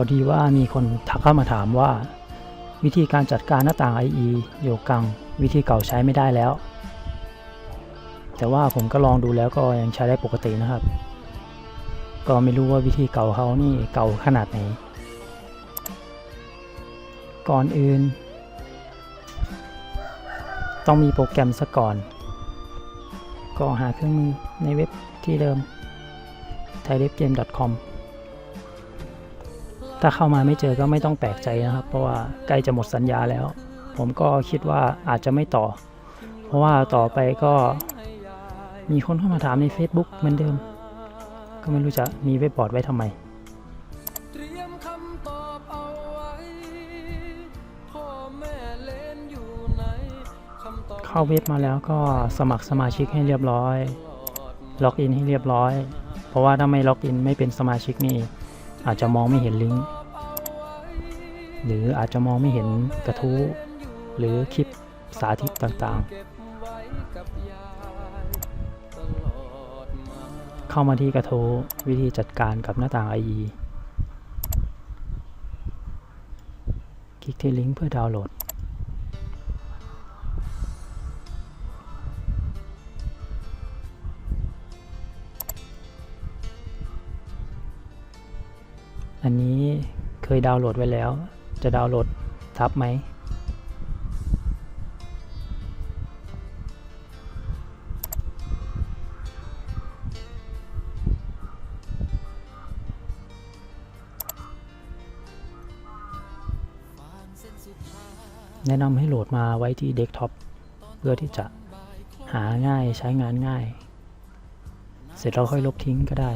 พอดีว่ามีคนทักเข้ามาถามว่า วิธีการจัดการหน้าต่าง IE โยกัง วิธีเก่าใช้ไม่ได้แล้ว แต่ว่าผมก็ลองดูแล้วก็ยังใช้ได้ปกตินะครับ ก็ไม่รู้ว่าวิธีเก่าเขานี่เก่าขนาดไหน ก่อนอื่น ต้องมีโปรแกรมซะก่อน ก็หาเครื่องมือในเว็บที่เดิม thaidevgame.com ถ้าเข้ามาไม่เจอก็ไม่ต้องแปลกใจนะครับ เพราะว่าใกล้จะหมดสัญญาแล้ว ผมก็คิดว่าอาจจะไม่ต่อ เพราะว่าต่อไปก็มีคนเข้ามาถามใน Facebook เหมือนเดิม ก็ไม่รู้จะมีเว็บบอร์ดไว้ทำไมเตรียมคำตอบเอาไว้พ่อแม่เล่นอยู่ไหนคำตอบเข้าเว็บมาแล้วก็สมัครสมาชิกให้เรียบร้อย ล็อกอินให้เรียบร้อย เพราะว่าถ้าไม่ล็อกอินไม่เป็นสมาชิกนี่อาจจะมองไม่เห็นลิงก์ หรืออาจจะมองไม่เห็นกระทู้หรือคลิปสาธิตต่างๆ เข้ามาที่กระทู้วิธีจัดการกับหน้าต่าง IE คลิกที่ลิงก์เพื่อดาวน์โหลด อันนี้เคยดาวน์โหลดไว้แล้ว จะดาวน์โหลดทับไหม แนะนำให้โหลดมาไว้ที่เดสก์ท็อปเพื่อที่จะหาง่ายใช้งานง่าย เสร็จแล้วค่อยลบทิ้งก็ได้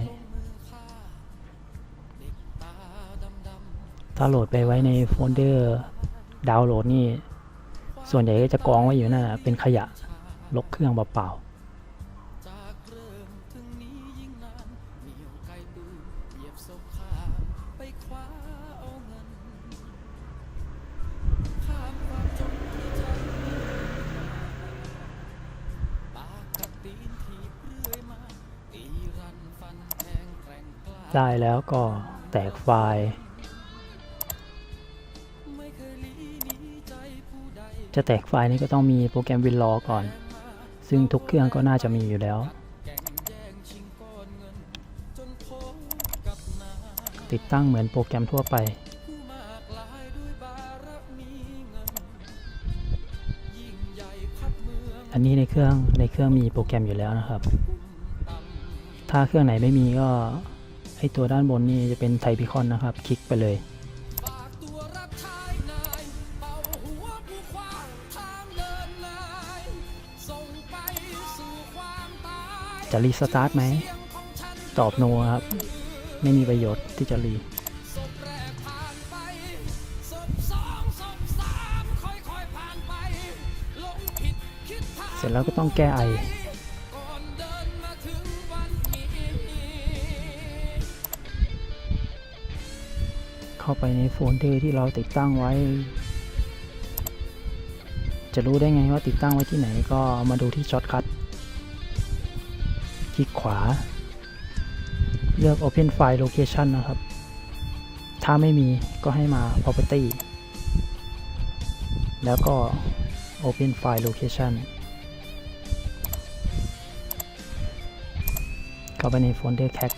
ถ้าโหลดไปไว้ในโฟลเดอร์ดาวน์โหลดนี่ ส่วนใหญ่ก็จะกองไว้อยู่นะ่ะเป็นขยะลกเครื่องเปล่าได้แล้วก็แตกไฟล์ จะแตกไฟล์นี้ก็ต้องมีโปรแกรม WinRAW ก่อน ซึ่งทุกเครื่องก็น่าจะมีอยู่แล้ว ติดตั้งเหมือนโปรแกรมทั่วไป อันนี้ในเครื่องในเครื่องมีโปรแกรมอยู่แล้วนะครับ ถ้าเครื่องไหนไม่มีก็ไอตัวด้านบนนี่จะเป็นไทพิคอนนะครับ คลิกไปเลย จะรีสตาร์ทไหม ตอบโนครับ ไม่มีประโยชน์ที่จะรีเสร็จแล้วก็ต้องแก้ไอ เข้าไปในโฟลเดอร์ที่เราติดตั้งไว้ จะรู้ได้ไงว่าติดตั้งไว้ที่ไหนก็มาดูที่ช็อตคัท คลิกขวา เลือก Open File Location นะครับ ถ้าไม่มีก็ให้มา Property แล้วก็ Open File Location เข้าไปในโฟลเดอร์แคค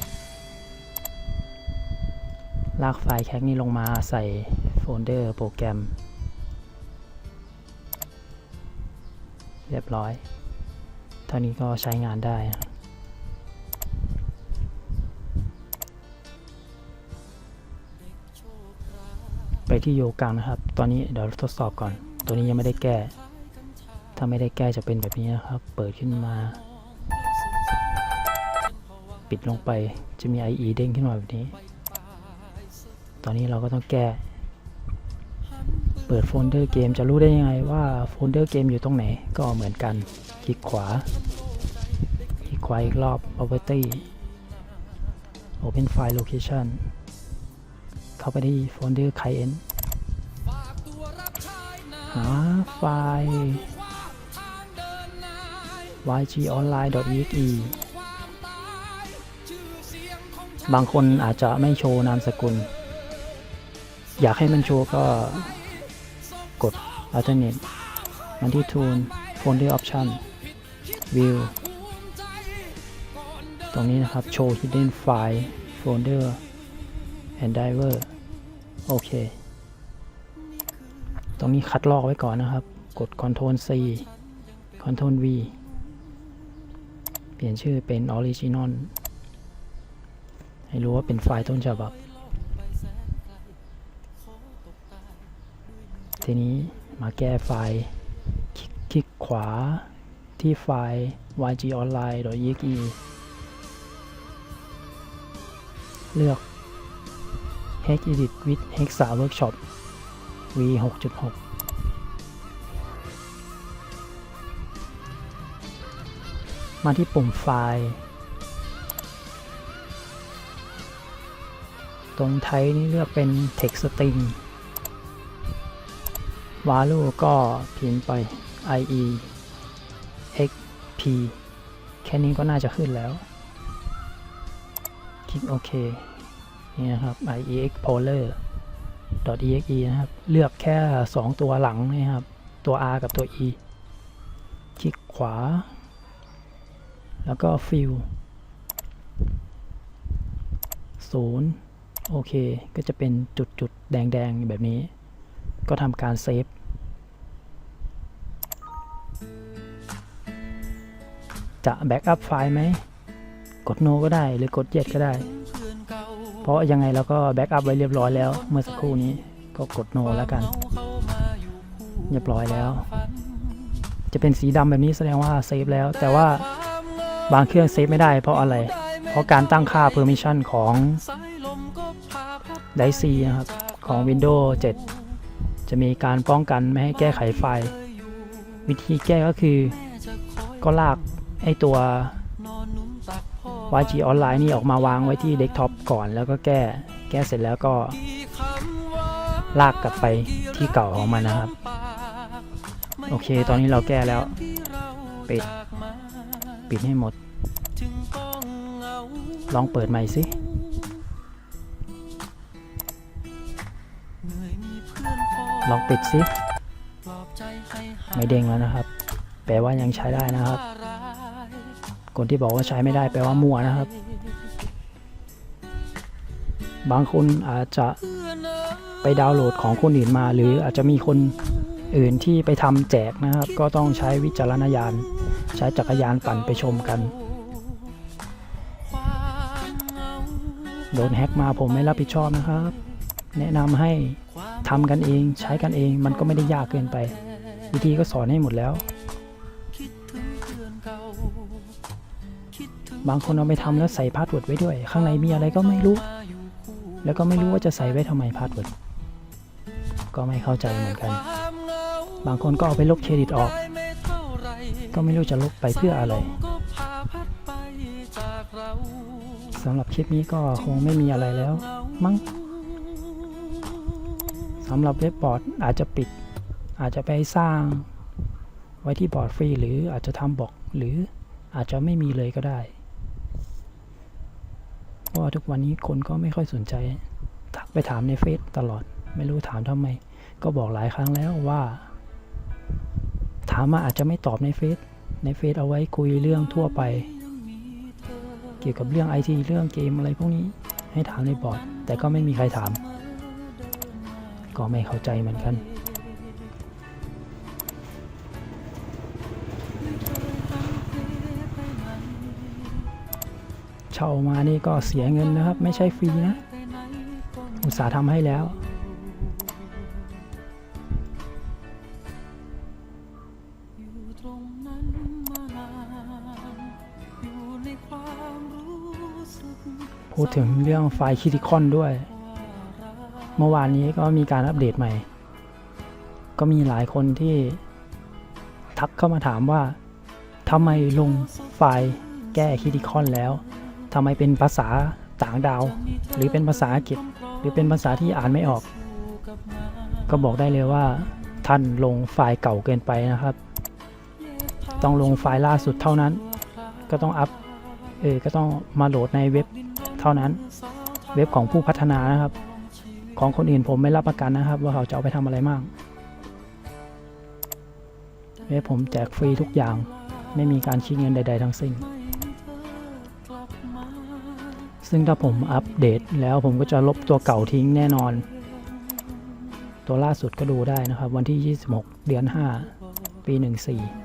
ลากไฟล์แคคนี้ลงมาใส่โฟลเดอร์โปรแกรม เรียบร้อย เท่านี้ก็ใช้งานได้นะ ที่โยกังนะครับ ตอนนี้เดี๋ยวทดสอบก่อน ตัวนี้ยังไม่ได้แก้ ถ้าไม่ได้แก้จะเป็นแบบนี้นะครับ เปิดขึ้นมา ปิดลงไปจะมี IE เด้งขึ้นมาแบบนี้ ตอนนี้เราก็ต้องแก้ เปิดโฟลเดอร์เกมจะรู้ได้ยังไงว่าโฟลเดอร์เกมอยู่ตรงไหน ก็เหมือนกัน คลิกขวา คลิกขวาอีกรอบ property open file location เข้าไปที่โฟลเดอร์ client ฝากตัวรับใช้นายหาไฟล์ขวางทางเดินนาย ygonline.exe ความตายชื่อเสียงของฉันบางคนอาจจะไม่โชว์นามสกุล อยากให้มันโชว์ก็กด alternate มาที่ tool folder option view ตรงนี้นะครับ show hidden file folder and driver โอเค ตรงนี้คัดลอกไว้ก่อนนะครับ กด Ctrl C Ctrl V เปลี่ยนชื่อเป็น Original ให้รู้ว่าเป็นไฟล์ต้นฉบับ ทีนี้มาแก้ไฟล์คลิกคลิกขวาที่ไฟล์ ygonline.exe เลือก hexedit with hexa workshop v 6.6มาที่ปุ่มไฟล์ ตรงไทยนี่เลือกเป็น text string value ก็พิมพ์ไป ie xp แค่นี้ก็น่าจะขึ้นแล้ว คลิกโอเค นี่นะครับ ie explorer .exe นะครับ เลือกแค่ 2 ตัวหลังนะครับ ตัว r กับตัว e คลิกขวา แล้วก็ fill ศูนย์โอเค ก็จะเป็นจุดๆแดงๆแบบนี้ ก็ทำการเซฟ จะแบ็กอัพไฟล์ไหม กด no ก็ได้หรือกด yes ก็ได้ เพราะยังไงเราก็แบ็กอัพไว้เรียบร้อยแล้ว เมื่อสักครู่นี้ก็กด no แล้วกัน เรียบร้อยแล้ว จะเป็นสีดำแบบนี้แสดงว่าเซฟแล้ว แต่ว่าบางเครื่องเซฟไม่ได้เพราะอะไร เพราะการตั้งค่า permission ของไดซีนะครับ ของ Windows 7 จะมีการป้องกันไม่ให้แก้ไขไฟล์ วิธีแก้ก็คือ ก็ลากไอตัว YG Online นี่ออกมาวางไว้ที่เดสก์ท็อปก่อนแล้วก็แก้แก้เสร็จแล้วก็ลากกลับไปที่เก่าของมันนะครับ โอเค ตอนนี้เราแก้แล้ว ปิด ปิดให้หมด ลองเปิดใหม่สิลองปิดสิไม่เด้งแล้วนะครับ แปลว่ายังใช้ได้นะครับ คนที่บอกว่าใช้ไม่ได้แปลว่ามั่วนะครับ บางคนอาจจะไปดาวน์โหลดของคนอื่นมา หรืออาจจะมีคนอื่นที่ไปทำแจกนะครับ ก็ต้องใช้วิจารณญาณ ใช้จักรยานปั่นไปชมกัน โดนแฮกมาผมไม่รับผิดชอบนะครับ แนะนำให้ทำกันเอง ใช้กันเองมันก็ไม่ได้ยากเกินไป วิธีก็สอนให้หมดแล้ว บางคนเอาไปทำแล้วใส่พาสเวิร์ดไว้ด้วย ข้างในมีอะไรก็ไม่รู้ แล้วก็ไม่รู้ว่าจะใส่ไว้ทำไมพาสเวิร์ดก็ไม่เข้าใจเหมือนกัน บางคนก็เอาไปลบเครดิตออก ก็ไม่รู้จะลบไปเพื่ออะไรสำหรับคลิปนี้ก็คงไม่มีอะไรแล้ว มั้งสำหรับเว็บบอร์ดอาจจะปิด อาจจะไปสร้าง ไว้ที่บอร์ดฟรีหรืออาจจะทำบอกหรืออาจจะไม่มีเลยก็ได้เพราะว่าทุกวันนี้คนก็ไม่ค่อยสนใจักไปถามในเฟซตลอด ไม่รู้ถามทำไม ก็บอกหลายครั้งแล้วว่า ถามมาอาจจะไม่ตอบในเฟซในเฟซเอาไว้คุยเรื่องทั่วไป เกี่ยวกับเรื่องไอทีเรื่องเกมอะไรพวกนี้ให้ถามในบอร์ดแต่ก็ไม่มีใครถาม ก็ไม่เข้าใจเหมือนกัน เช่ามานี่ก็เสียเงินนะครับ ไม่ใช่ฟรีนะ อุตสาห์ทำให้แล้ว พูดถึงเรื่องไฟล์คิติคอนด้วย เมื่อวานนี้ก็มีการอัปเดตใหม่ ก็มีหลายคนที่ทักเข้ามาถามว่าทำไมลงไฟล์แก้คิติคอนแล้ว ทำไมเป็นภาษาต่างดาว หรือเป็นภาษาอังกฤษ หรือเป็นภาษาที่อ่านไม่ออก ก็บอกได้เลยว่า ท่านลงไฟล์เก่าเกินไปนะครับ ต้องลงไฟล์ล่าสุดเท่านั้น ก็ต้องอัพเออก็ต้องมาโหลดในเว็บเท่านั้น เว็บของผู้พัฒนานะครับ ของคนอื่นผมไม่รับประกันนะครับ ว่าเขาจะเอาไปทำอะไรมั่งเอ้ผมแจกฟรีทุกอย่าง ไม่มีการคิดเงินใด ๆ ทั้งสิ้น ซึ่งถ้าผมอัปเดตแล้วผมก็จะลบตัวเก่าทิ้งแน่นอน ตัวล่าสุดก็ดูได้นะครับ วันที่ 26 เดือน 5 ปี 14